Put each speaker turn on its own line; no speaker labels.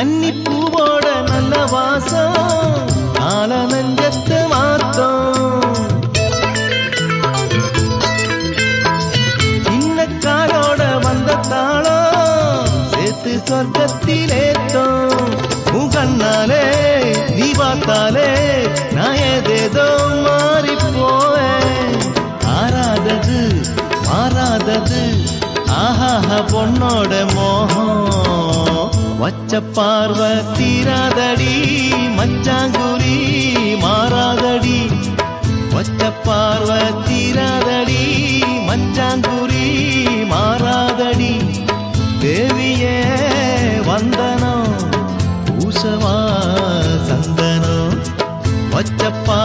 பூவோட நல்ல வாசம் ஆல நஞ்சத்து மாத்தம். இன்னக்காரோட வந்த தாளம் சேர்த்து சொர்க்கத்திலேத்தோம் உன் கண்ணாலே நீ பார்த்தாலே நான் ஏதேதோ மாறி போவேன். ஆறாதது மாறாதது ஆஹாஹா பொண்ணோட மோகம். மச்ச பார்வ தீராதடி மச்சாங்குரி மாறாதடி. மச்ச பார்வ தீராதடி மச்சாங்குரி மாறாதடி. தேவியே வந்தனம் பூசவா சந்தனம். மச்சப்பா